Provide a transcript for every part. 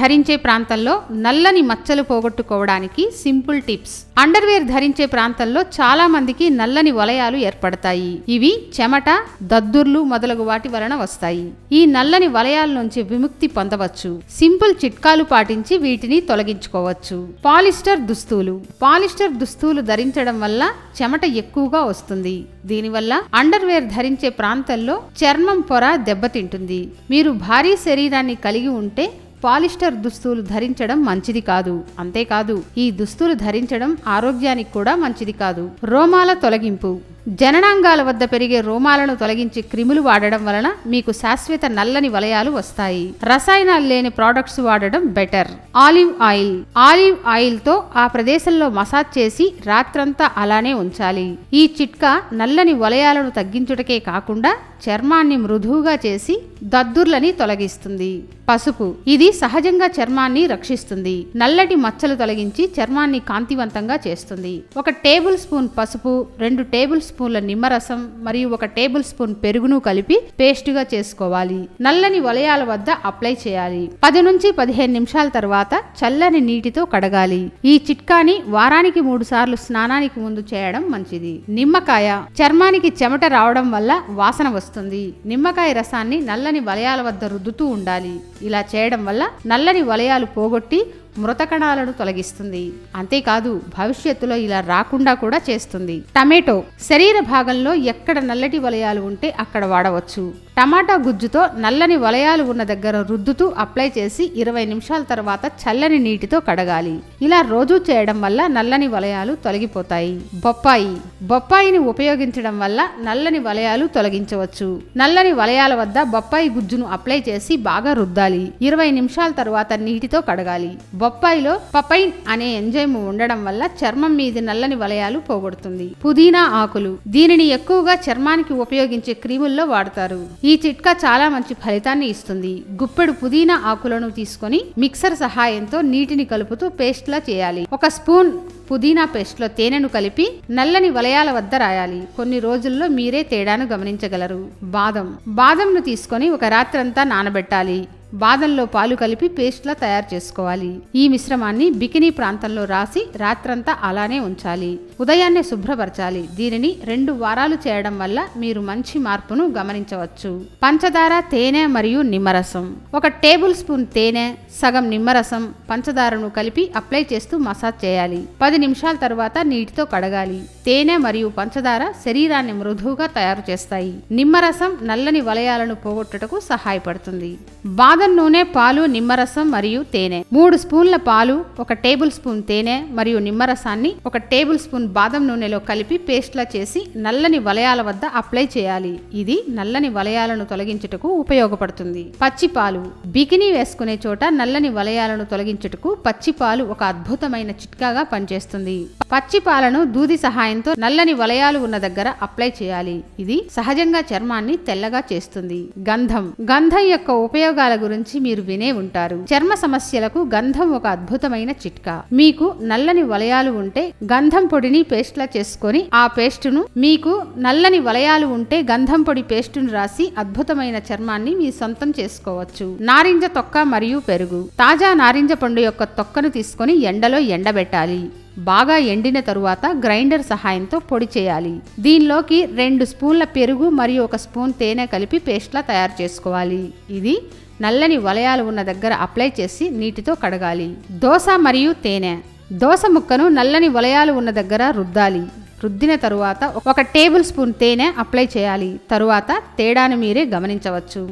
ధరించే ప్రాంతంలో నల్లని మచ్చలు పోగొట్టుకోవడానికి సింపుల్ టిప్స్. అండర్వేర్ ధరించే ప్రాంతంలో చాలా మందికి నల్లని వలయాలు ఏర్పడతాయి. ఇవి చెమట దద్దుర్లు మొదలగు వాటి వలన వస్తాయి. ఈ నల్లని వలయాల నుంచి విముక్తి పొందవచ్చు. సింపుల్ చిట్కాలు పాటించి వీటిని తొలగించుకోవచ్చు. పాలిస్టర్ దుస్తులు. పాలిస్టర్ దుస్తులు ధరించడం వల్ల చెమట ఎక్కువగా వస్తుంది. దీనివల్ల అండర్వేర్ ధరించే ప్రాంతంలో చర్మం పొర దెబ్బతింటుంది. మీరు భారీ శరీరాన్ని కలిగి ఉంటే పాలిస్టర్ దుస్తులు ధరించడం మంచిది కాదు. అంతేకాదు ఈ దుస్తులు ధరించడం ఆరోగ్యానికి కూడా మంచిది కాదు. రోమాల తొలగింపు. జననాంగాల వద్ద పెరిగే రోమాలను తొలగించి క్రిములు వాడడం వలన మీకు శాశ్వత నల్లని వలయాలు వస్తాయి. రసాయనాలు లేని ప్రోడక్ట్స్ వాడడం బెటర్ ఆలివ్ ఆయిల్. ఆలివ్ ఆయిల్తో ఆ ప్రదేశంలో మసాజ్ చేసి రాత్రంతా అలానే ఉంచాలి. ఈ చిట్కా నల్లని వలయాలను తగ్గించుటకే కాకుండా చర్మాన్ని మృదువుగా చేసి దద్దుర్లని తొలగిస్తుంది. పసుపు. ఇది సహజంగా చర్మాన్ని రక్షిస్తుంది. నల్లటి మచ్చలు తొలగించి చర్మాన్ని కాంతివంతంగా చేస్తుంది. ఒక టేబుల్ స్పూన్ పసుపు రెండు టేబుల్ స్పూన్ల నిమ్మరసం మరియు ఒక టేబుల్ స్పూన్ పెరుగును కలిపి పేస్ట్గా చేసుకోవాలి. నల్లని వలయాల వద్ద అప్లై చేయాలి. పది నుంచి పదిహేను నిమిషాల తర్వాత చల్లని నీటితో కడగాలి. ఈ చిట్కాని వారానికి మూడు సార్లు స్నానానికి ముందు చేయడం మంచిది. నిమ్మకాయ చర్మానికి చెమట రావడం వల్ల వాసన వస్తుంది. నిమ్మకాయ రసాన్ని నల్లని వలయాల వద్ద రుద్దుతూ ఉండాలి. ఇలా చేయడం వల్ల నల్లని వలయాలు పోగొట్టి మృత కణాలను తొలగిస్తుంది. అంతేకాదు భవిష్యత్తులో ఇలా రాకుండా కూడా చేస్తుంది. టమేటో శరీర భాగంలో ఎక్కడ నల్లటి వలయాలు ఉంటే అక్కడ వాడవచ్చు. టమాటా గుజ్జుతో నల్లని వలయాలు ఉన్న దగ్గర రుద్దుతూ అప్లై చేసి ఇరవై నిమిషాల తర్వాత చల్లని నీటితో కడగాలి. ఇలా రోజు చేయడం వల్ల నల్లని వలయాలు తొలగిపోతాయి. బొప్పాయి. బొప్పాయిని ఉపయోగించడం వల్ల నల్లని వలయాలు తొలగించవచ్చు. నల్లని వలయాల వద్ద బొప్పాయి గుజ్జును అప్లై చేసి బాగా రుద్దాలి. ఇరవై నిమిషాల తర్వాత నీటితో కడగాలి. బొప్పాయిలో పపైన్ అనే ఎంజైమ్ ఉండడం వల్ల చర్మం మీది నల్లని వలయాలు పోగొడుతుంది. పుదీనా ఆకులు. దీనిని ఎక్కువగా చర్మానికి ఉపయోగించే క్రీముల్లో వాడతారు. ఈ చిట్కా చాలా మంచి ఫలితాన్ని ఇస్తుంది. గుప్పెడు పుదీనా ఆకులను తీసుకొని మిక్సర్ సహాయంతో నీటిని కలుపుతూ పేస్ట్లా చేయాలి. ఒక స్పూన్ పుదీనా పేస్ట్లో తేనెను కలిపి నల్లని వలయాల వద్ద రాయాలి. కొన్ని రోజుల్లో మీరే తేడాను గమనించగలరు. బాదం. బాదంను తీసుకొని ఒక రాత్రంతా నానబెట్టాలి. బాదంలో పాలు కలిపి పేస్ట్లా తయారు చేసుకోవాలి. ఈ మిశ్రమాన్ని బికినీ ప్రాంతంలో రాసి రాత్రంతా అలానే ఉంచాలి. ఉదయాన్నే శుభ్రపరచాలి. దీనిని రెండు వారాలు చేయడం వల్ల మీరు మంచి మార్పును గమనించవచ్చు. పంచదార తేనె మరియు నిమ్మరసం. ఒక టేబుల్ స్పూన్ తేనె సగం నిమ్మరసం పంచదారను కలిపి అప్లై చేస్తూ మసాజ్ చేయాలి. పది నిమిషాల తర్వాత నీటితో కడగాలి. తేనె మరియు పంచదార శరీరాన్ని మృదువుగా తయారు చేస్తాయి. నిమ్మరసం నల్లని వలయాలను పోగొట్టుటకు సహాయపడుతుంది. బాదం నూనె పాలు నిమ్మరసం మరియు తేనె. మూడు స్పూన్ల పాలు ఒక టేబుల్ స్పూన్ తేనె మరియు నిమ్మరసాన్ని ఒక టేబుల్ స్పూన్ బాదం నూనెలో కలిపి పేస్ట్లా చేసి నల్లని వలయాల వద్ద అప్లై చేయాలి. ఇది నల్లని వలయాలను తొలగించుటకు ఉపయోగపడుతుంది. పచ్చి పాలు. బికినీ వేసుకునే చోట నల్లని వలయాలను తొలగించుటకు పచ్చి పాలు ఒక అద్భుతమైన చిట్కాగా పనిచేస్తుంది. పచ్చి పాలను దూది సహాయంతో నల్లని వలయాలు ఉన్న దగ్గర అప్లై చేయాలి. ఇది సహజంగా చర్మాన్ని తెల్లగా చేస్తుంది. గంధం. గంధం యొక్క ఉపయోగాల గురించి మీరు వినే ఉంటారు. చర్మ సమస్యలకు గంధం ఒక అద్భుతమైన చిట్కా. మీకు నల్లని వలయాలు ఉంటే గంధం పొడిని పేస్ట్లా చేసుకొని ఆ పేస్టును మీకు నల్లని వలయాలు ఉంటే గంధం పొడి పేస్టును రాసి అద్భుతమైన చర్మాన్ని మీ సొంతం చేసుకోవచ్చు. నారింజ తొక్క మరియు పెరుగు. తాజా నారింజ పండు యొక్క తొక్కను తీసుకొని ఎండలో ఎండబెట్టాలి. బాగా ఎండిన తరువాత గ్రైండర్ సహాయంతో పొడి చేయాలి. దీనిలోకి రెండు స్పూన్ల పెరుగు మరియు ఒక స్పూన్ తేనె కలిపి పేస్ట్లా తయారు చేసుకోవాలి. ఇది నల్లని వలయాలు ఉన్న దగ్గర అప్లై చేసి నీటితో కడగాలి. దోశ మరియు తేనె. దోస ముక్కను నల్లని వలయాలు ఉన్న దగ్గర రుద్దాలి. రుద్దిన తరువాత ఒక టేబుల్ స్పూన్ తేనె అప్లై చేయాలి. తరువాత తేడాను మీరే గమనించవచ్చు.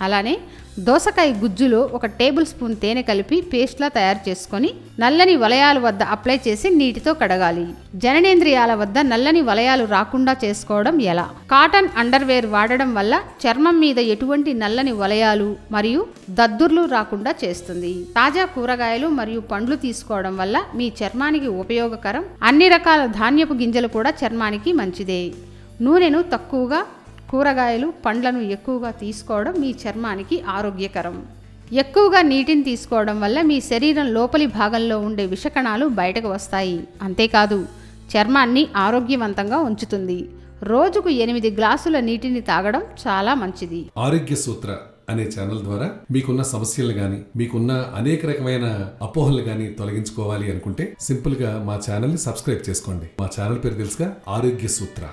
అలానే దోసకాయ గుజ్జులో ఒక టేబుల్ స్పూన్ తేనె కలిపి పేస్ట్లా తయారు చేసుకొని నల్లని వలయాల వద్ద అప్లై చేసి నీటితో కడగాలి. జననేంద్రియాల వద్ద నల్లని వలయాలు రాకుండా చేసుకోవడం ఎలా? కాటన్ అండర్వేర్ వాడడం వల్ల చర్మం మీద ఎటువంటి నల్లని వలయాలు మరియు దద్దుర్లు రాకుండా చేస్తుంది. తాజా కూరగాయలు మరియు పండ్లు తీసుకోవడం వల్ల మీ చర్మానికి ఉపయోగకరం. అన్ని రకాల ధాన్యపు గింజలు కూడా చర్మానికి మంచిదే. నూనెను తక్కువగా కూరగాయలు పండ్లను ఎక్కువగా తీసుకోవడం మీ చర్మానికి ఆరోగ్యకరం. ఎక్కువగా నీటిని తీసుకోవడం వల్ల మీ శరీరం లోపలి భాగంలో ఉండే విషకణాలు బయటకు వస్తాయి. అంతేకాదు చర్మాన్ని ఆరోగ్యవంతంగా ఉంచుతుంది. రోజుకు ఎనిమిది గ్లాసుల నీటిని తాగడం చాలా మంచిది. ఆరోగ్య సూత్ర అనే ఛానల్ ద్వారా మీకున్న సమస్యలు గాని మీకున్న అనేక రకమైన అపోహలు గాని తొలగించుకోవాలి అనుకుంటే సింపుల్గా మా ఛానల్ని సబ్స్క్రైబ్ చేసుకోండి. మా ఛానల్ పేరు తెలుసుగా ఆరోగ్య సూత్ర.